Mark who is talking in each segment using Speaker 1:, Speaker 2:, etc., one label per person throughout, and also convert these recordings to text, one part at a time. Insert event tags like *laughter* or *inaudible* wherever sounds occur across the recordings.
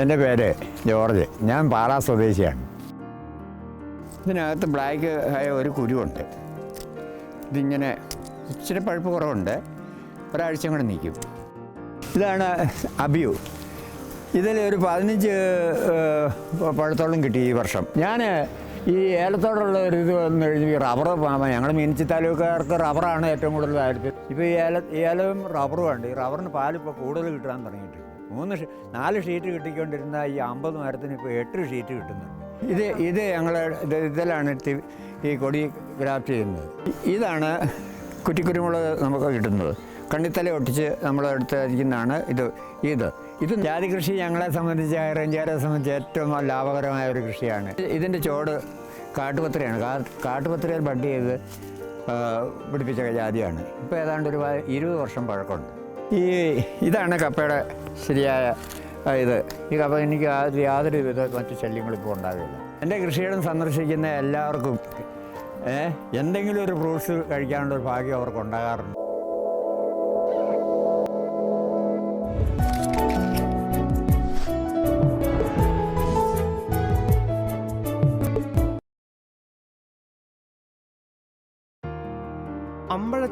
Speaker 1: എന്റെ പേര് ജോർജ്. ഞാൻ പാറ സ്വദേശിയാണ്. ഇതിനകത്ത് ബ്ലാക്ക് ആയ ഒരു കുരുവുണ്ട്. ഇതിങ്ങനെ ഇച്ചിരി പഴുപ്പ് കുറവുണ്ട്. ഒരാഴ്ച കൂടെ നിൽക്കും ഇതാണ് അബിയു. ഇതിൽ ഒരു പതിനഞ്ച് പഴുത്തോളം കിട്ടി ഈ വർഷം. ഞാൻ ഈ ഏലത്തോടുള്ള ഒരു ഇത് വന്നു കഴിഞ്ഞാൽ റബ്ബർ ഞങ്ങൾ മീനച്ചി താലൂക്കാർക്ക് റബ്ബറാണ് ഏറ്റവും കൂടുതൽ താല്പര്യം. ഇപ്പോൾ ഈ ഏല ഏലവും റബ്ബറും ഉണ്ട്. ഈ റബ്ബറിന് പാലിപ്പോൾ കൂടുതൽ കിട്ടാൻ തുടങ്ങിയിട്ടുണ്ട്. മൂന്ന് നാല് ഷീറ്റ് കിട്ടിക്കൊണ്ടിരുന്ന ഈ അമ്പത് മരത്തിന് ഇപ്പോൾ എട്ട് ഷീറ്റ് കിട്ടുന്നുണ്ട്. ഇത് ഇത് ഞങ്ങൾ ഇത് ഇതിലാണ് ഈ കൊടി ഗ്രാഫ്റ്റ് ചെയ്യുന്നത്. ഇതാണ് കുറ്റിക്കുരുമുളക് നമുക്ക് കിട്ടുന്നത്. കണ്ണിത്തല ഒട്ടിച്ച് നമ്മൾ എടുത്തിരിക്കുന്നതാണ് ഇത് ഇത്. ഇത് ജാതി കൃഷി ഞങ്ങളെ സംബന്ധിച്ച് ഹൈറേഞ്ചുകാരെ സംബന്ധിച്ച് ഏറ്റവും ലാഭകരമായ ഒരു കൃഷിയാണ്. ഇതിന്റെ ചോട് കാട്ടുപത്രയാണ്. കാട്ടുപത്രിയിൽ ബഡ് ചെയ്ത് പിടിപ്പിച്ച ജാതിയാണ്. ഇപ്പോൾ ഏതാണ്ട് ഒരു ഇരുപത് വർഷം പഴക്കമുണ്ട്. ഈ ഇതാണ് കപ്പയുടെ ശരിയായ ഇത്. ഈ കപ്പ എനിക്ക് യാതൊരു വിധ മറ്റു ശല്യങ്ങളും ഇപ്പോൾ ഉണ്ടാകില്ല എന്റെ കൃഷിയിടം സന്ദർശിക്കുന്ന എല്ലാവർക്കും എന്തെങ്കിലും ഒരു ഫ്രൂട്ട്സ് കഴിക്കാനുള്ള ഒരു ഭാഗ്യം അവർക്ക് ഉണ്ടാകാറുണ്ട്.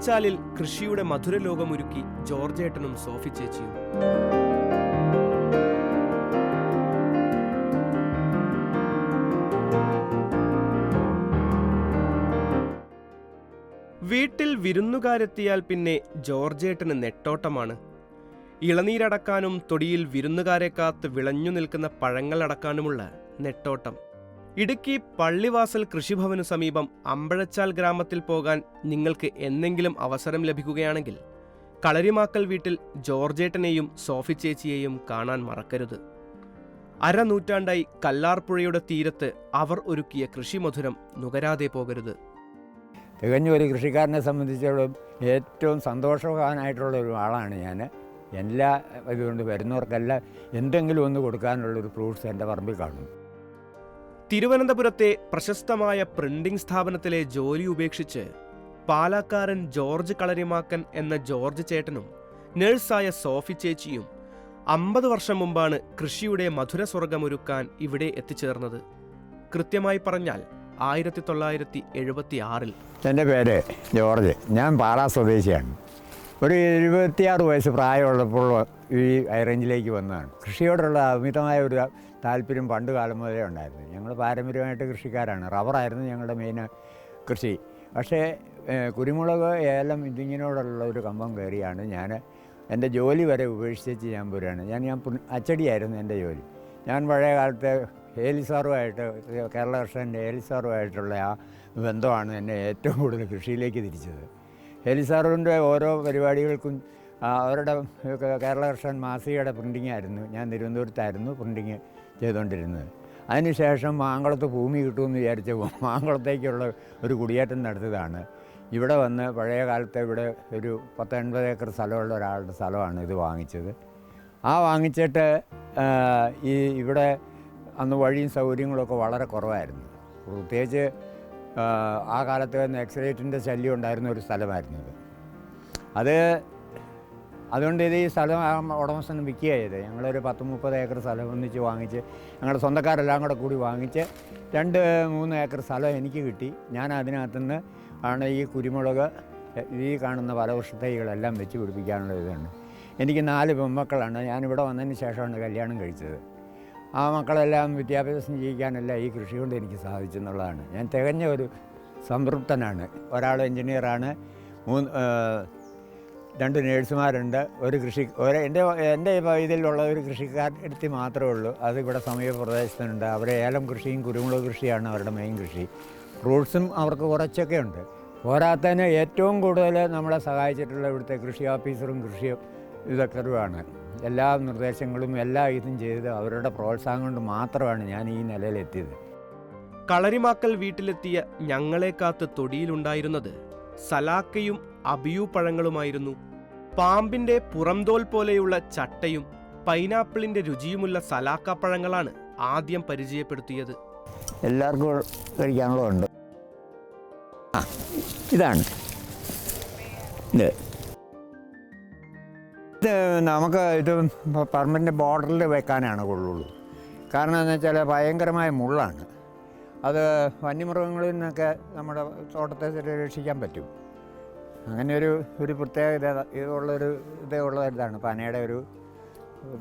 Speaker 2: അമ്പഴച്ചാലിൽ കൃഷിയുടെ മധുരലോകമൊരുക്കി ജോർജേട്ടനും സോഫി ചേച്ചിയും. വീട്ടിൽ വിരുന്നുകാരെത്തിയാൽ പിന്നെ ജോർജേട്ടന് നെട്ടോട്ടമാണ്. ഇളനീരടക്കാനും തൊടിയിൽ വിരുന്നുകാരെ കാത്ത് വിളഞ്ഞു നിൽക്കുന്ന പഴങ്ങളടക്കാനുമുള്ള നെട്ടോട്ടം. ഇടുക്കി പള്ളിവാസൽ കൃഷിഭവനു സമീപം അമ്പഴച്ചാൽ ഗ്രാമത്തിൽ പോകാൻ നിങ്ങൾക്ക് എന്തെങ്കിലും അവസരം ലഭിക്കുകയാണെങ്കിൽ കളരിമാക്കൽ വീട്ടിൽ ജോർജേട്ടനെയും സോഫി ചേച്ചിയെയും കാണാൻ മറക്കരുത്. അരനൂറ്റാണ്ടായി കല്ലാർപ്പുഴയുടെ തീരത്ത് അവർ ഒരുക്കിയ കൃഷിമധുരം നുകരാതെ പോകരുത്.
Speaker 1: തികഞ്ഞ ഒരു കൃഷിക്കാരനെ സംബന്ധിച്ചിടത്തോളം ഏറ്റവും സന്തോഷവാനായിട്ടുള്ള ഒരു ആളാണ് ഞാൻ. എല്ലാ ഇതുകൊണ്ട് വരുന്നവർക്കെല്ലാം എന്തെങ്കിലും ഒന്ന് കൊടുക്കാനുള്ളൊരു ഫ്രൂട്ട്സ് എന്റെ പറമ്പിൽ കാണും.
Speaker 2: തിരുവനന്തപുരത്തെ പ്രശസ്തമായ പ്രിന്റിംഗ് സ്ഥാപനത്തിലെ ജോലി ഉപേക്ഷിച്ച് പാലാക്കാരൻ ജോർജ് കളരിമാക്കൻ എന്ന ജോർജ് ചേട്ടനും നഴ്സായ സോഫി ചേച്ചിയും അമ്പത് വർഷം മുമ്പാണ് കൃഷിയുടെ മധുര സ്വർഗമൊരുക്കാൻ ഇവിടെ എത്തിച്ചേർന്നത്. കൃത്യമായി പറഞ്ഞാൽ ആയിരത്തി തൊള്ളായിരത്തി എഴുപത്തി ആറിൽ
Speaker 1: എന്റെ പേര് ജോർജ്. ഞാൻ പാലാ സ്വദേശിയാണ്. ഒരു എഴുപത്തിയാറ് വയസ്സ് പ്രായമുള്ളപ്പോൾ ഈ ഹൈറേഞ്ചിലേക്ക് വന്നതാണ്. കൃഷിയോടുള്ള അമിതമായ ഒരു താല്പര്യം പണ്ട് കാലം മുതലേ ഉണ്ടായിരുന്നു. ഞങ്ങൾ പാരമ്പര്യമായിട്ട് കൃഷിക്കാരാണ്. റബ്ബറായിരുന്നു ഞങ്ങളുടെ മെയിൻ കൃഷി. പക്ഷേ കുരുമുളക് ഏലം ഇതിങ്ങനോടുള്ള ഒരു കമ്പം കയറിയാണ്. ഞാൻ എന്റെ ജോലി വരെ ഉപേക്ഷിച്ച് ഞാൻ പോരുകയാണ് ഞാൻ ഞാൻ അച്ചടിയായിരുന്നു എന്റെ ജോലി. ഞാൻ പഴയ കാലത്ത് ഏലിസാറുമായിട്ട് കേരള കർഷകന്റെ ഏലിസാറുമായിട്ടുള്ള ആ ബന്ധമാണ് എന്നെ ഏറ്റവും കൂടുതൽ കൃഷിയിലേക്ക് തിരിച്ചത്. ഹേലി സാറിന്റെ ഓരോ പരിപാടികൾക്കും അവരുടെ കേരള കർഷകൻ മാസികയുടെ പ്രിന്റിംഗ് ആയിരുന്നു. ഞാൻ തിരുവനന്തപുരത്തായിരുന്നു പ്രിന്റിങ് ചെയ്തുകൊണ്ടിരുന്നത്. അതിനുശേഷം മാങ്കുളത്ത് ഭൂമി കിട്ടുമെന്ന് വിചാരിച്ച *laughs* മാങ്കുളത്തേക്കുള്ള ഒരു കുടിയേറ്റം നടത്തിയതാണ്. ഇവിടെ വന്ന് പഴയ കാലത്ത് ഇവിടെ ഒരു പത്ത് എൺപത് ഏക്കർ സ്ഥലമുള്ള ഒരാളുടെ സ്ഥലമാണ് ഇത് വാങ്ങിച്ചത്. ആ വാങ്ങിച്ചിട്ട് ഈ ഇവിടെ അന്ന് വഴിയും സൗകര്യങ്ങളൊക്കെ വളരെ കുറവായിരുന്നു. പ്രത്യേകിച്ച് ആ, കാലത്ത് എക്സലേറ്റിന്റെ ശല്യം ഉണ്ടായിരുന്ന ഒരു സ്ഥലമായിരുന്നു അത് അതുകൊണ്ട് ഇത് ഈ സ്ഥലം ആ ഉടമസ്ഥന് വിൽക്കുക ഞങ്ങളൊരു പത്ത് മുപ്പത് ഏക്കർ സ്ഥലം ഒന്നിച്ച് വാങ്ങിച്ച് ഞങ്ങളുടെ സ്വന്തക്കാരെല്ലാം കൂടെ കൂടി വാങ്ങിച്ച് രണ്ട് മൂന്ന് ഏക്കർ സ്ഥലം എനിക്ക് കിട്ടി. ഞാൻ അതിനകത്തുനിന്ന് ആണ് ഈ കുരുമുളക് ഈ കാണുന്ന പലവൃക്ഷ തൈകളെല്ലാം വെച്ച് പിടിപ്പിക്കാനുള്ള ഇതുണ്ട്. എനിക്ക് നാല് പെൺമക്കളാണ്. ഞാനിവിടെ വന്നതിന് ശേഷമാണ് കല്യാണം കഴിച്ചത്. ആ മക്കളെല്ലാം വിദ്യാഭ്യാസം ചെയ്യിക്കാനല്ല ഈ കൃഷി കൊണ്ട് എനിക്ക് സാധിച്ചെന്നുള്ളതാണ്. ഞാൻ തികഞ്ഞ ഒരു സംതൃപ്തനാണ്. ഒരാൾ എൻജിനീയറാണ്. മൂന്ന് രണ്ട് നേഴ്സുമാരുണ്ട്. ഒരു കൃഷി ഒരു എന്റെ എന്റെ ഇതിലുള്ള ഒരു കൃഷിക്കാരെടുത്തി മാത്രമേ ഉള്ളൂ. അത് ഇവിടെ സമീപ പ്രദേശത്തുണ്ട് അവരെ ഏലം കൃഷിയും കുരുമുളക് കൃഷിയാണ് അവരുടെ മെയിൻ കൃഷി. ഫ്രൂട്ട്സും അവർക്ക് കുറച്ചൊക്കെ ഉണ്ട്. പോരാത്തതിന് ഏറ്റവും കൂടുതൽ നമ്മളെ സഹായിച്ചിട്ടുള്ള ഇവിടുത്തെ കൃഷി ഓഫീസറും കൃഷി വിദഗ്ധരുമാണ് എല്ലാ നിർദ്ദേശങ്ങളും എല്ലാ ഇതും ചെയ്ത് അവരുടെ പ്രോത്സാഹനം കൊണ്ട് മാത്രമാണ് ഞാൻ ഈ നിലയിലെത്തിയത്.
Speaker 2: കളരിമാക്കൽ വീട്ടിലെത്തിയ ഞങ്ങളെ കാത്ത് തൊടിയിലുണ്ടായിരുന്നത് സലാക്കയും അബിയു പഴങ്ങളുമായിരുന്നു. പാമ്പിന്റെ പുറംതോൽ പോലെയുള്ള ചട്ടയും പൈനാപ്പിളിന്റെ രുചിയുമുള്ള സലാക്ക പഴങ്ങളാണ് ആദ്യം പരിചയപ്പെടുത്തിയത്.
Speaker 1: എല്ലാവർക്കും കഴിക്കാനുള്ളതുണ്ട്. ആ ഇതാണ്. ഇത്. നമുക്ക് ഇത് പറമ്പിന്റെ ബോർഡറിൽ വെക്കാനാണ് കൊള്ളുള്ളൂ. കാരണം എന്ന് വെച്ചാൽ ഭയങ്കരമായ മുള്ളാണ്. അത് വന്യമൃഗങ്ങളിൽ നിന്നൊക്കെ നമ്മുടെ തോട്ടത്തെ രക്ഷിക്കാൻ പറ്റും. അങ്ങനെ ഒരു ഒരു പ്രത്യേക പ്രത്യേകത ഇതുള്ളൊരു ഇതേ ഉള്ള ഇതാണ്. പനയുടെ ഒരു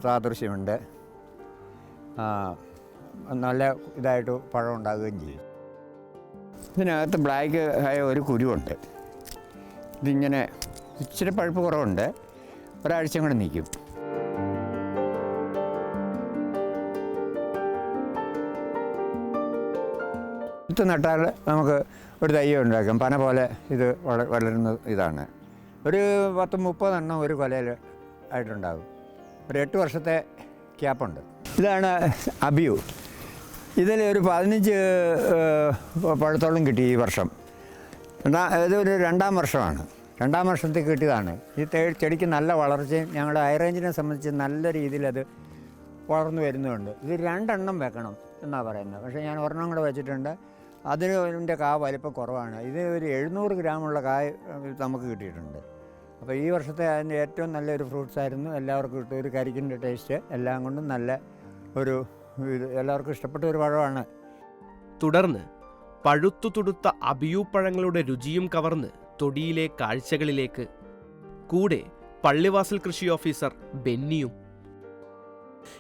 Speaker 1: സാദൃശ്യമുണ്ട് നല്ല ഇതായിട്ട് പഴം ഉണ്ടാകുകയും ചെയ്യും. ഇതിനകത്ത് ബ്ലാക്ക് ആയ ഒരു കുരുവുണ്ട്. ഇതിങ്ങനെ ഇച്ചിരി പഴുപ്പ് കുറവുണ്ട്. ഒരാഴ്ച കൂടെ നിൽക്കും. ഇത് നട്ടാൽ നമുക്ക് ഒരു തൈ ഉണ്ടാക്കാം. പന പോലെ ഇത് വള വളരുന്ന ഇതാണ്. ഒരു പത്ത് മുപ്പതെണ്ണം ഒരു കൊലയിൽ ആയിട്ടുണ്ടാകും. ഒരു എട്ട് വർഷത്തെ ക്യാപ്പുണ്ട് ഇതാണ് അബിയു. ഇതിൽ ഒരു പതിനഞ്ച് പഴത്തോളം കിട്ടി ഈ വർഷം. ഇതൊരു രണ്ടാം വർഷമാണ്. രണ്ടാം വർഷത്തിൽ കിട്ടിയതാണ്. ഈ ചെടിക്ക് നല്ല വളർച്ചയും ഞങ്ങളുടെ ഹൈറേഞ്ചിനെ സംബന്ധിച്ച് നല്ല രീതിയിൽ അത് വളർന്നു വരുന്നുണ്ട്. ഇത് രണ്ടെണ്ണം വെക്കണം എന്നാണ് പറയുന്നത്. പക്ഷേ ഞാൻ ഒരെണ്ണം കൂടെ വെച്ചിട്ടുണ്ട്. അതിന്റെ കാ വലിപ്പം കുറവാണ്. ഇത് ഒരു എഴുന്നൂറ് ഗ്രാമുള്ള കായ നമുക്ക് കിട്ടിയിട്ടുണ്ട്. അപ്പോൾ ഈ വർഷത്തെ അതിന്റെ ഏറ്റവും നല്ലൊരു ഫ്രൂട്ട്സ് ആയിരുന്നു എല്ലാവർക്കും കിട്ടും ഒരു കരിക്കിന്റെ ടേസ്റ്റ്. എല്ലാം കൊണ്ടും നല്ല ഒരു ഇത് എല്ലാവർക്കും ഇഷ്ടപ്പെട്ട ഒരു പഴമാണ്.
Speaker 2: തുടർന്ന് പഴുത്തു തുടുത്ത അബിയൂപ്പഴങ്ങളുടെ രുചിയും കവർന്ന് തൊടിയിലെ കാഴ്ചകളിലേക്ക്. കൂടെ പള്ളിവാസൽ കൃഷി ഓഫീസർ ബെന്നിയും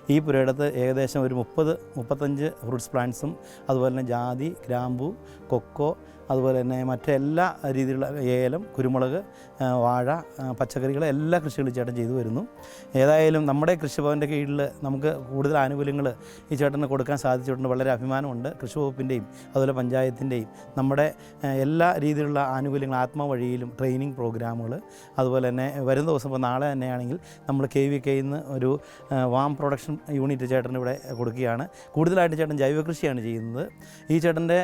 Speaker 3: ഈ പുരയിടത്ത് ഏകദേശം ഒരു മുപ്പത് മുപ്പത്തഞ്ച് ഫ്രൂട്ട്സ് പ്ലാന്റ്സും അതുപോലെ തന്നെ ജാതി ഗ്രാമ്പു കൊക്കോ അതുപോലെ തന്നെ മറ്റെല്ലാ രീതിയിലുള്ള ഏലം കുരുമുളക് വാഴ പച്ചക്കറികൾ എല്ലാ കൃഷികളും ചേട്ടൻ ചെയ്തു വരുന്നു. ഏതായാലും നമ്മുടെ കൃഷിഭവന്റെ കീഴിൽ നമുക്ക് കൂടുതൽ ആനുകൂല്യങ്ങൾ ഈ ചേട്ടന് കൊടുക്കാൻ സാധിച്ചിട്ടുണ്ട്. വളരെ അഭിമാനമുണ്ട്. കൃഷി വകുപ്പിന്റെയും അതുപോലെ പഞ്ചായത്തിന്റെയും നമ്മുടെ എല്ലാ രീതിയിലുള്ള ആനുകൂല്യങ്ങൾ ആത്മവഴിയിലും ട്രെയിനിങ് പ്രോഗ്രാമുകൾ അതുപോലെ തന്നെ വരും ദിവസം ഇപ്പോൾ നാളെ തന്നെയാണെങ്കിൽ നമ്മൾ കെ വി കെയിൽ നിന്ന് ഒരു വാം പ്രൊഡക്ഷൻ യൂണിറ്റ് ചേട്ടൻ ഇവിടെ കൊടുക്കുകയാണ്. കൂടുതലായിട്ട് ചേട്ടൻ ജൈവ കൃഷിയാണ് ചെയ്യുന്നത്. ഈ ചേട്ടന്റെ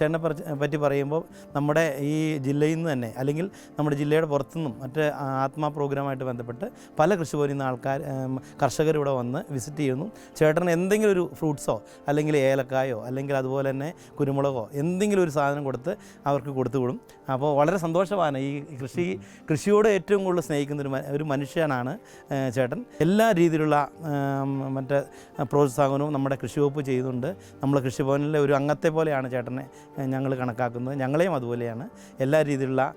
Speaker 3: ചേട്ടനെ പറ്റി പറയുമ്പോൾ നമ്മുടെ ഈ ജില്ലയിൽ നിന്ന് തന്നെ അല്ലെങ്കിൽ നമ്മുടെ ജില്ലയുടെ പുറത്തുനിന്നും മറ്റ് ആത്മാ പ്രോഗ്രാമായിട്ട് ബന്ധപ്പെട്ട് പല കൃഷിഭവനിൽ നിന്ന് ആൾക്കാർ കർഷകർ ഇവിടെ വന്ന് വിസിറ്റ് ചെയ്യുന്നു. ചേട്ടന് എന്തെങ്കിലും ഒരു ഫ്രൂട്ട്സോ അല്ലെങ്കിൽ ഏലക്കായോ അല്ലെങ്കിൽ അതുപോലെ തന്നെ കുരുമുളകോ എന്തെങ്കിലും ഒരു സാധനം കൊടുത്ത് അവർക്ക് കൊടുത്തു വിടും. അപ്പോൾ വളരെ സന്തോഷമാണ്. ഈ കൃഷി കൃഷിയോട് ഏറ്റവും കൂടുതൽ സ്നേഹിക്കുന്ന ഒരു ഒരു മനുഷ്യനാണ് ചേട്ടൻ. എല്ലാ രീതിയിലുള്ള മറ്റേ പ്രോത്സാഹനവും നമ്മുടെ കൃഷി വകുപ്പ് ചെയ്യുന്നുണ്ട് നമ്മൾ കൃഷിഭവനിലെ ഒരു അംഗത്തെ പോലെയാണ് ചേട്ടനെ ഞങ്ങൾ കണക്കാക്കുന്നത്. ഞങ്ങളെയും അതുപോലെയാണ്. എല്ലാ രീതിയിലുള്ള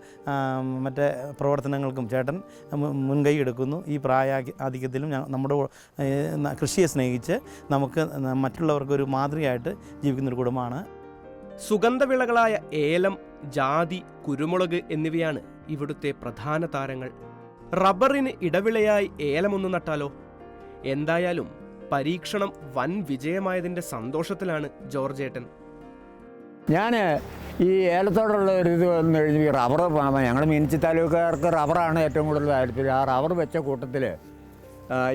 Speaker 3: മറ്റേ പ്രവർത്തനങ്ങൾക്കും ചേട്ടൻ മുൻകൈ എടുക്കുന്നു. ഈ പ്രായ ആധിക്യത്തിലും നമ്മുടെ കൃഷിയെ സ്നേഹിച്ച് നമുക്ക് മറ്റുള്ളവർക്കൊരു മാതൃകയായിട്ട് ജീവിക്കുന്നൊരു കുടുംബമാണ്.
Speaker 2: സുഗന്ധവിളകളായ ഏലം ജാതി കുരുമുളക് എന്നിവയാണ് ഇവിടുത്തെ പ്രധാന താരങ്ങൾ. റബ്ബറിന് ഇടവിളയായി ഏലമൊന്ന് നട്ടാലോ? എന്തായാലും പരീക്ഷണം വൻ വിജയമായതിന്റെ സന്തോഷത്തിലാണ് ജോർജേട്ടൻ.
Speaker 1: ഞാൻ ഈ ഏലത്തോടുള്ള ഒരു ഇത് വന്നു ഈ റബ്ബർ ഞങ്ങൾ മീനച്ചി താലൂക്കാർക്ക് റബ്ബറാണ് ഏറ്റവും കൂടുതൽ താല്പര്യം. ആ റബ്ബർ വെച്ച കൂട്ടത്തിൽ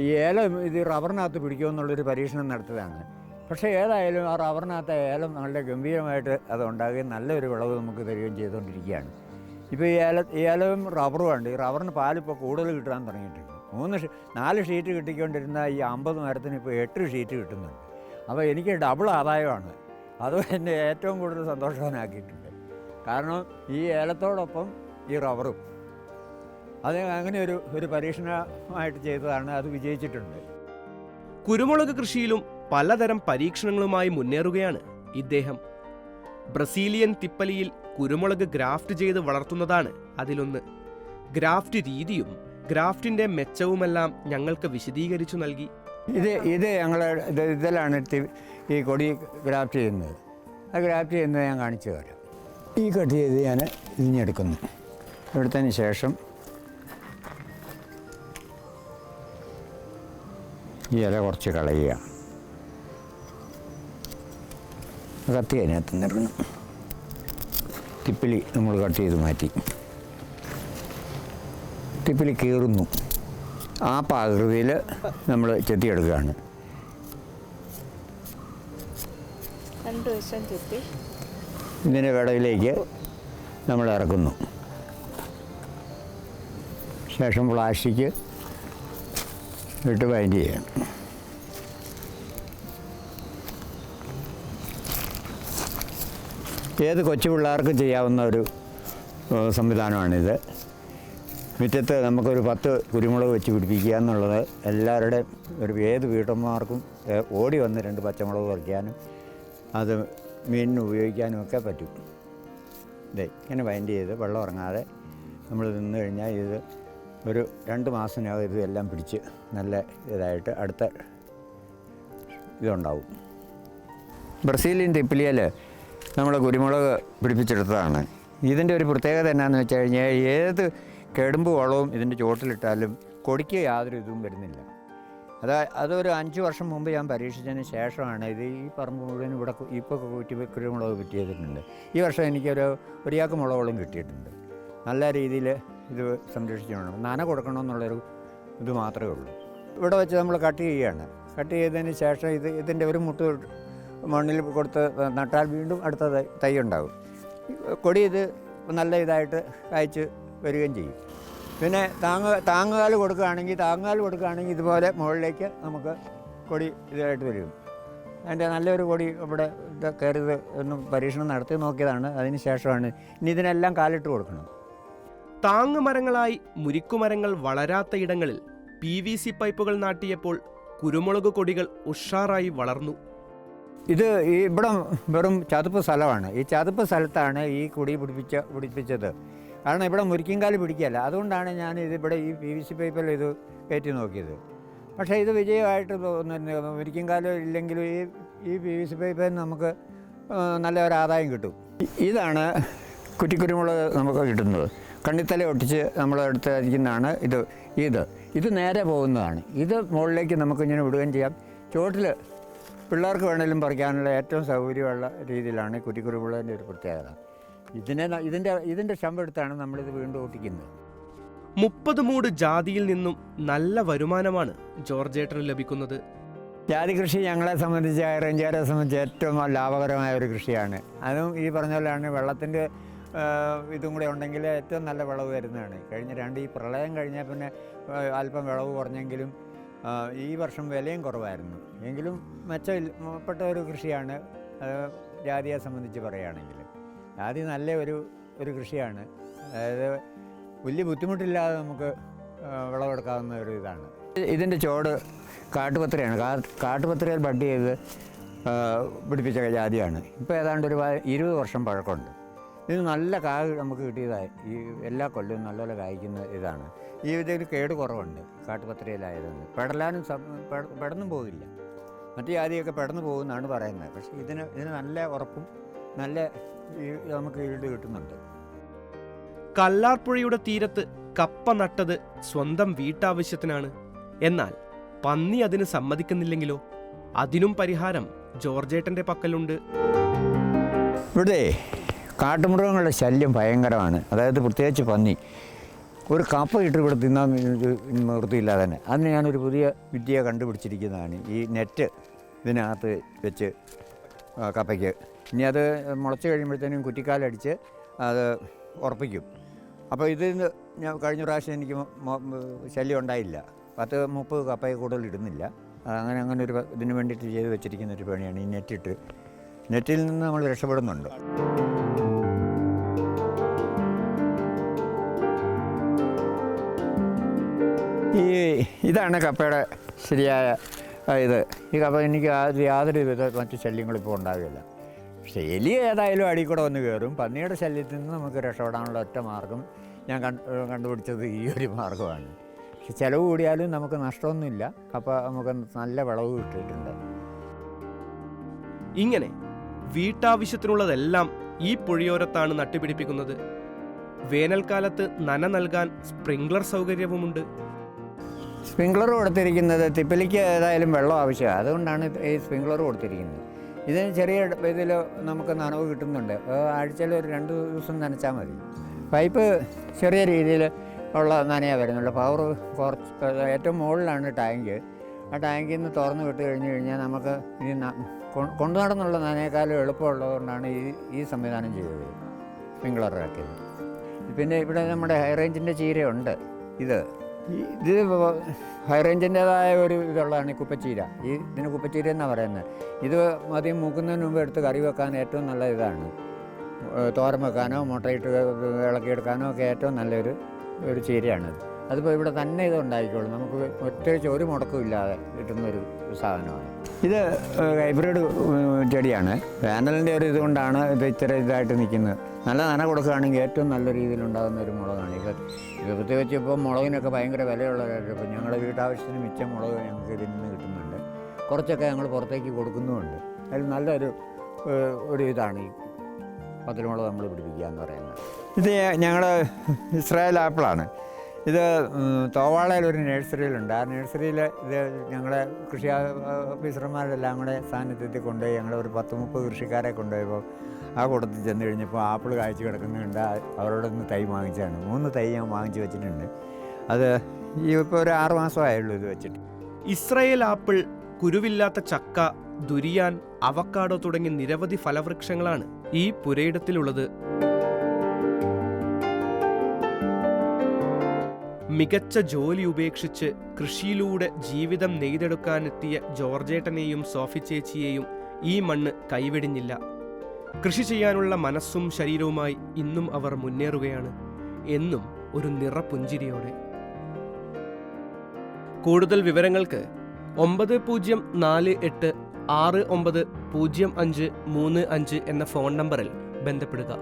Speaker 1: ഈ ഏലം ഇത് റബ്ബറിനകത്ത് പിടിക്കുമെന്നുള്ളൊരു പരീക്ഷണം നടത്തിയതാണ്. പക്ഷേ ഏതായാലും ആ റബ്ബറിനകത്ത് ഏലം നല്ല ഗംഭീരമായിട്ട് അത് ഉണ്ടാകുകയും നല്ലൊരു വിളവ് നമുക്ക് തരികയും ചെയ്തുകൊണ്ടിരിക്കുകയാണ്. ഇപ്പോൾ ഈ ഏല ഏലവും റബ്ബറും ഉണ്ട്. ഈ റബ്ബറിന് പാലിപ്പോൾ കൂടുതൽ കിട്ടാൻ തുടങ്ങിയിട്ടുണ്ട്. മൂന്ന് നാല് ഷീറ്റ് കിട്ടിക്കൊണ്ടിരുന്ന ഈ അമ്പത് മരത്തിന് ഇപ്പോൾ എട്ട് ഷീറ്റ് കിട്ടുന്നുണ്ട്. അപ്പോൾ എനിക്ക് ഡബിൾ ആദായമാണ്. അത് എന്നെ ഏറ്റവും കൂടുതൽ സന്തോഷവാനാക്കിയിട്ടുണ്ട്. കാരണം ഈ ഏലത്തോടൊപ്പം ഈ റബ്ബറും. അത് അങ്ങനെ ഒരു ഒരു പരീക്ഷണമായിട്ട് ചെയ്തതാണ് അത് വിജയിച്ചിട്ടുണ്ട്.
Speaker 2: കുരുമുളക് കൃഷിയിലും പലതരം പരീക്ഷണങ്ങളുമായി മുന്നേറുകയാണ് ഇദ്ദേഹം. ബ്രസീലിയൻ തിപ്പലിയിൽ കുരുമുളക് ഗ്രാഫ്റ്റ് ചെയ്ത് വളർത്തുന്നതാണ് അതിലൊന്ന്. ഗ്രാഫ്റ്റ് രീതിയും ഗ്രാഫ്റ്റിന്റെ മെച്ചവുമെല്ലാം ഞങ്ങൾക്ക് വിശദീകരിച്ചു നൽകി.
Speaker 1: ഇത് ഇത് ഞങ്ങൾ ഇത് ഇതിലാണ് ഈ കൊടി ഗ്രാഫ്റ്റ് ചെയ്യുന്നത്. ആ ഗ്രാഫ്റ്റ് ചെയ്യുന്നത് ഞാൻ കാണിച്ചു തരാം. ഈ കട്ട് ചെയ്ത് ഞാൻ ഇരിഞ്ഞെടുക്കുന്നു എടുത്തതിന് ശേഷം ഈ ഇല കുറച്ച് കളയുക. കത്തി അതിനകത്ത് നിറഞ്ഞു തിപ്പിലി നമ്മൾ കട്ട് ചെയ്ത് മാറ്റി. തിപ്പിലി കീറുന്നു. ആ പാകൃതിയിൽ നമ്മൾ ചെത്തിയെടുക്കുകയാണ്.
Speaker 4: രണ്ട് വശം ചെത്തി.
Speaker 1: ഇതിന്റെ കടയിലേക്ക് നമ്മൾ ഇറക്കുന്നു. ശേഷം പ്ലാസ്റ്റിക് ഇട്ട് ബൈൻഡ് ചെയ്യാം. ഏത് കൊച്ചു പിള്ളേർക്കും ചെയ്യാവുന്ന ഒരു സംവിധാനമാണിത്. മുറ്റത്ത് നമുക്കൊരു പത്ത് കുരുമുളക് വെച്ച് പിടിപ്പിക്കുക എന്നുള്ളത് എല്ലാവരുടെയും ഒരു ഏത് വീട്ടമ്മമാർക്കും ഓടി വന്ന് രണ്ട് പച്ചമുളക് പറിക്കാനും അത് മീനിന് ഉപയോഗിക്കാനും ഒക്കെ പറ്റും. ഇതേ ഇങ്ങനെ വൈൻഡ് ചെയ്ത് വെള്ളം ഉറങ്ങാതെ നമ്മൾ നിന്ന് കഴിഞ്ഞാൽ ഇത് ഒരു രണ്ട് മാസത്തിനകം ഇത് എല്ലാം പിടിച്ച് നല്ല ഇതായിട്ട് അടുത്ത ഇതുണ്ടാവും. ബ്രസീലിയൻ തിപ്പിലിയൽ നമ്മൾ കുരുമുളക് പിടിപ്പിച്ചെടുത്തതാണ്. ഇതിന്റെ ഒരു പ്രത്യേകത എന്നാന്ന് വെച്ച് കഴിഞ്ഞാൽ ഏത് കെടുമ്പ് വളവും ഇതിന്റെ ചുവട്ടിലിട്ടാലും കൊടിക്ക് യാതൊരു ഇതും വരുന്നില്ല. അത് അതൊരു അഞ്ച് വർഷം മുമ്പ് ഞാൻ പരീക്ഷിച്ചതിന് ശേഷമാണ് ഇത് ഈ പറമ്പ് മുഴുവൻ ഇവിടെ ഇപ്പോൾ കുറ്റി കുരുമുളക് കിട്ടി ചെയ്തിട്ടുണ്ട് ഈ വർഷം എനിക്കൊരു ഒരിയാൾക്ക് മുളകോളം കിട്ടിയിട്ടുണ്ട്. നല്ല രീതിയിൽ ഇത് സംരക്ഷിക്കണം നന കൊടുക്കണമെന്നുള്ളൊരു ഇത് മാത്രമേ ഉള്ളൂ. ഇവിടെ വെച്ച് നമ്മൾ കട്ട് ചെയ്യുകയാണ് കട്ട് ചെയ്തതിന് ശേഷം ഇത് ഇതിന്റെ ഒരു മുട്ട് മണ്ണിൽ കൊടുത്ത് നട്ടാൽ വീണ്ടും അടുത്ത തൈ- ഉണ്ടാകും. കൊടി ഇത് നല്ല ഇതായിട്ട് കായ്ച്ച് വരികയും ചെയ്യും. പിന്നെ താങ്ങ് താങ്ങുകാൽ കൊടുക്കുകയാണെങ്കിൽ താങ്ങുകാൽ കൊടുക്കുകയാണെങ്കിൽ ഇതുപോലെ മുകളിലേക്ക് നമുക്ക് കൊടി ഇതായിട്ട് വരും. അതിന്റെ നല്ലൊരു കൊടി ഇവിടെ കയറിയത് ഒന്ന് പരീക്ഷണം നടത്തി നോക്കിയതാണ്. അതിന് ശേഷമാണ് ഇനി ഇതിനെല്ലാം കാലിട്ട് കൊടുക്കണം.
Speaker 2: താങ്ങുമരങ്ങളായി മുരിക്കുമരങ്ങൾ വളരാത്ത ഇടങ്ങളിൽ പി വി സി പൈപ്പുകൾ നാട്ടിയപ്പോൾ കുരുമുളക് കൊടികൾ ഉഷാറായി വളർന്നു.
Speaker 1: ഇത് ഇവിടെ വെറും ചതുപ്പ് സ്ഥലമാണ്. ഈ ചതുപ്പ് സ്ഥലത്താണ് ഈ കുടി പിടിപ്പിച്ച പിടിപ്പിച്ചത്. കാരണം ഇവിടെ മുരിക്കിങ്കാൽ പിടിക്കുകയല്ല. അതുകൊണ്ടാണ് ഞാൻ ഇത് ഇവിടെ ഈ പി വി സി പൈപ്പിൽ ഇത് കയറ്റി നോക്കിയത്. പക്ഷേ ഇത് വിജയമായിട്ട് തോന്നുന്നു മുരിക്കിങ്കാൽ ഇല്ലെങ്കിലും ഈ ഈ പി വി സി പൈപ്പിൽ നമുക്ക് നല്ല ഒരു ആദായം കിട്ടും. ഇതാണ് കുറ്റിക്കുരുമുളക് നമുക്ക് കിട്ടുന്നത്. കണ്ണിത്തല ഒട്ടിച്ച് നമ്മൾ എടുത്തിരിക്കുന്നതാണ് ഇത് ഇത്. ഇത് നേരെ പോകുന്നതാണ്. ഇത് മുകളിലേക്ക് നമുക്ക് ഇങ്ങനെ വിടുകയും ചെയ്യാം. ചുവട്ടിൽ പിള്ളേർക്ക് വേണമെങ്കിലും പറിക്കാനുള്ള ഏറ്റവും സൗകര്യമുള്ള രീതിയിലാണ് കുറ്റിക്കുരുമുളകിന്റെ ഒരു പ്രത്യേകത. ഇതിനെ ഇതിന്റെ ഇതിന്റെ എടുത്താണ് നമ്മൾ നമ്മളിത് വീണ്ടും ഓട്ടിക്കുന്നത്.
Speaker 2: മുപ്പത് മൂട് ജാതിയിൽ നിന്നും നല്ല വരുമാനമാണ് ജോർജേട്ടന് ലഭിക്കുന്നത്.
Speaker 1: ജാതി കൃഷി ഞങ്ങളെ സംബന്ധിച്ച് റേഞ്ചുകാരെ സംബന്ധിച്ച് ഏറ്റവും ലാഭകരമായ ഒരു കൃഷിയാണ്. അതും ഈ പറഞ്ഞ പോലെയാണ് വെള്ളത്തിന്റെ ഇതും കൂടെ ഉണ്ടെങ്കിൽ ഏറ്റവും നല്ല വിളവ് വരുന്നതാണ്. കഴിഞ്ഞ രണ്ട് ഈ പ്രളയം കഴിഞ്ഞാൽ പിന്നെ അല്പം വിളവ് കുറഞ്ഞെങ്കിലും ഈ വർഷം വിലയും കുറവായിരുന്നു. എങ്കിലും മെച്ചപ്പെട്ട ഒരു കൃഷിയാണ് ജാതിയെ സംബന്ധിച്ച് പറയുകയാണെങ്കിൽ. ജാതി നല്ല ഒരു ഒരു കൃഷിയാണ്. അതായത് വലിയ ബുദ്ധിമുട്ടില്ലാതെ നമുക്ക് വിളവെടുക്കാവുന്ന ഒരു ഇതാണ്. ഇതിന്റെ ചോട് കാട്ടുപത്രയാണ്. കാട്ടുപത്രയിൽ ബഡ് ചെയ്ത് പിടിപ്പിച്ച ജാതിയാണ്. ഇപ്പോൾ ഏതാണ്ട് ഒരു ഇരുപത് വർഷം പഴക്കമുണ്ട്. ഇത് നല്ല കായ് നമുക്ക് കിട്ടിയതായി ഈ എല്ലാ കൊല്ലവും നല്ലപോലെ കായ്ക്കുന്ന ഇതാണ്. ഈ ഇതിന് കേട് കുറവുണ്ട് കാട്ടുപത്രയിലായതുകൊണ്ട്. പെടലാനും പെടന്നും പോകില്ല മറ്റു ജാതിയൊക്കെ പെടന്നു പോകുമെന്നാണ് പറയുന്നത്. പക്ഷേ ഇതിന് ഇതിന് നല്ല ഉറപ്പും നല്ല നമുക്ക് കിട്ടുന്നുണ്ട്.
Speaker 2: കല്ലാർപ്പുഴയുടെ തീരത്ത് കപ്പ നട്ടത് സ്വന്തം വീട്ടാവശ്യത്തിനാണ്. എന്നാൽ പന്നി അതിന് സമ്മതിക്കുന്നില്ലെങ്കിലോ? അതിനും പരിഹാരം ജോർജേട്ടന്റെ പക്കലുണ്ട്.
Speaker 1: ഇവിടെ കാട്ടുമൃഗങ്ങളുടെ ശല്യം ഭയങ്കരമാണ്. അതായത് പ്രത്യേകിച്ച് പന്നി. ഒരു കപ്പ ഇട്ട് ഇവിടെ തിന്നാൻ നിർത്തിയില്ലാതെ തന്നെ. അതിന് ഞാനൊരു പുതിയ വിദ്യ കണ്ടുപിടിച്ചിരിക്കുന്നതാണ്. ഈ നെറ്റ് ഇതിനകത്ത് വെച്ച് കപ്പയ്ക്ക് ഇനി അത് മുളച്ച് കഴിയുമ്പോഴത്തേനും കുറ്റിക്കാലടിച്ച് അത് ഉറപ്പിക്കും. അപ്പോൾ ഇതിന് ഞാൻ കഴിഞ്ഞ പ്രാവശ്യം എനിക്ക് ശല്യം ഉണ്ടായില്ല. പത്ത് മുപ്പത് കപ്പയെ കൂടുതൽ ഇടുന്നില്ല. അങ്ങനെ അങ്ങനെ ഒരു ഇതിന് വേണ്ടിയിട്ട് ചെയ്ത് വെച്ചിരിക്കുന്ന ഒരു പണിയാണ് ഈ നെറ്റിട്ട്. നെറ്റിൽ നിന്ന് നമ്മൾ രക്ഷപ്പെടുന്നുണ്ട്. ഈ ഇതാണ് കപ്പയുടെ ശരിയായ ഇത്. ഈ കപ്പ എനിക്ക് യാതൊരു വിധ മറ്റു ശല്യങ്ങളും ഇപ്പോൾ ഉണ്ടാകില്ല പക്ഷേ എലി ഏതായാലും അടി കൂടെ വന്ന് കയറും. പന്നിയുടെ ശല്യത്തിൽ നിന്ന് നമുക്ക് രക്ഷപ്പെടാനുള്ള ഒറ്റ മാർഗം ഞാൻ കണ്ട് കണ്ടുപിടിച്ചത് ഈ ഒരു മാർഗമാണ്. പക്ഷെ ചിലവ് കൂടിയാലും നമുക്ക് നഷ്ടമൊന്നുമില്ല. കപ്പ നമുക്ക് നല്ല വിളവ് കിട്ടിയിട്ടുണ്ട്.
Speaker 2: ഇങ്ങനെ വീട്ടാവശ്യത്തിനുള്ളതെല്ലാം ഈ പുഴയോരത്താണ് നട്ടുപിടിപ്പിക്കുന്നത്. വേനൽക്കാലത്ത് നന നൽകാൻ സ്പ്രിംഗ്ലർ സൗകര്യവുമുണ്ട്.
Speaker 1: സ്പ്രിംഗ്ലർ കൊടുത്തിരിക്കുന്നത് തിപ്പലിക്ക് ഏതായാലും വെള്ളം ആവശ്യമാണ്. അതുകൊണ്ടാണ് ഈ സ്പ്രിംഗ്ലർ കൊടുത്തിരിക്കുന്നത്. ഇതിന് ചെറിയ ഇതിൽ നമുക്ക് നനവ് കിട്ടുന്നുണ്ട്. ആഴ്ചയിൽ ഒരു രണ്ട് ദിവസം നനച്ചാൽ മതി. പൈപ്പ് ചെറിയ രീതിയിൽ ഉള്ള നനയാണ് വരുന്നുള്ളൂ. പവർ കുറച്ച് ഏറ്റവും മുകളിലാണ് ടാങ്ക്. ആ ടാങ്കിൽ നിന്ന് തുറന്ന് വിട്ട് കഴിഞ്ഞ് കഴിഞ്ഞാൽ നമുക്ക് ഈ കൊണ്ടു നടന്നുള്ള നനയേക്കാളും എളുപ്പമുള്ളതുകൊണ്ടാണ് ഈ ഈ സംവിധാനം ചെയ്തത് സ്പ്രിംഗ്ലറാക്കിയത് പിന്നെ ഇവിടെ നമ്മുടെ ഹൈ റേഞ്ചിന്റെ ചീരയുണ്ട്. ഇത് ഇത് ഹൈ റേഞ്ചിന്റെതായ ഒരു ഇതുള്ളതാണ് ഈ കുപ്പച്ചീര. ഈ ഇതിന് കുപ്പച്ചീര എന്നാണ് പറയുന്നത് ഇത് മതിയം മൂക്കുന്നതിന് മുമ്പ് എടുത്ത് കറി വെക്കാൻ ഏറ്റവും നല്ല ഇതാണ്. തോരം വെക്കാനോ മുട്ടയിട്ട് ഇളക്കിയെടുക്കാനോ ഒക്കെ ഏറ്റവും നല്ലൊരു ഒരു ചീരയാണത്. അതിപ്പോൾ ഇവിടെ തന്നെ ഇത് ഉണ്ടായിക്കോളും നമുക്ക് ഒറ്റ ഒരു മുടക്കം ഇല്ലാതെ കിട്ടുന്നൊരു സാധനമാണ്. ഇത് ഹൈബ്രിഡ് ചെടിയാണ്. വേനലിന്റെ ഒരു ഇതുകൊണ്ടാണ് ഇത് ഇത്ര ഇതായിട്ട് നിൽക്കുന്നത്. നല്ല നന കൊടുക്കുകയാണെങ്കിൽ ഏറ്റവും നല്ല രീതിയിൽ ഉണ്ടാകുന്ന ഒരു മുളകാണ്. ഇത് ഇത് പ്രത്യേകിച്ച് ഇപ്പോൾ മുളകിനൊക്കെ ഭയങ്കര വിലയുള്ള കാര്യം ഇപ്പം ഞങ്ങളുടെ വീട്ടാവശ്യത്തിന് മിച്ചം മുളക് ഞങ്ങൾക്ക് ഇതിൽ നിന്ന് കിട്ടുന്നുണ്ട്. കുറച്ചൊക്കെ ഞങ്ങൾ പുറത്തേക്ക് കൊടുക്കുന്നുമുണ്ട്. അതിൽ നല്ലൊരു ഒരു ഇതാണ് ഈ പത്തിലുമുളക് നമ്മൾ പിടിപ്പിക്കുക എന്ന് പറയുന്നത്. ഇത് ഞങ്ങളുടെ ഇസ്രായേൽ ആപ്പിളാണ്. ഇത് തോവാളയിൽ ഒരു നഴ്സറിയിലുണ്ട്. ആ നഴ്സറിയിൽ ഇത് ഞങ്ങളെ കൃഷി ഓഫീസർമാരെല്ലാം കൂടെ സാന്നിധ്യത്തിൽ കൊണ്ടുപോയി ഞങ്ങൾ ഒരു പത്ത് മുപ്പത് കൃഷിക്കാരെ കൊണ്ടുപോയപ്പോൾ ആ കൂട്ടത്തിൽ ചെന്ന് കഴിഞ്ഞപ്പോൾ ആപ്പിൾ കാഴ്ച കിടക്കുന്നുണ്ട്. ആ- അവരോട് നിന്ന് തൈ വാങ്ങിച്ചാണ് മൂന്ന് തൈ ഞാൻ വാങ്ങിച്ചു വെച്ചിട്ടുണ്ട്. അത് ഈ ഇപ്പോൾ ഒരു ആറ് മാസമായുള്ളൂ ഇത് വെച്ചിട്ട്.
Speaker 2: ഇസ്രയേൽ ആപ്പിൾ കുരുവില്ലാത്ത ചക്ക ദുരിയാൻ അവക്കാടോ തുടങ്ങി നിരവധി ഫലവൃക്ഷങ്ങളാണ് ഈ പുരയിടത്തിലുള്ളത്. മികച്ച ജോലി ഉപേക്ഷിച്ച് കൃഷിയിലൂടെ ജീവിതം നെയ്തെടുക്കാനെത്തിയ ജോർജേട്ടനെയും സോഫി ചേച്ചിയെയും ഈ മണ്ണ് കൈവെടിഞ്ഞില്ല. കൃഷി ചെയ്യാനുള്ള മനസ്സും ശരീരവുമായി ഇന്നും അവർ മുന്നേറുകയാണ്. എന്നും ഒരു നിറപുഞ്ചിരിയോടെ. കൂടുതൽ വിവരങ്ങൾക്ക് ഒമ്പത് പൂജ്യം നാല് എട്ട് ആറ് ഒമ്പത് പൂജ്യം അഞ്ച് മൂന്ന് അഞ്ച് എന്ന ഫോൺ നമ്പറിൽ ബന്ധപ്പെടുക.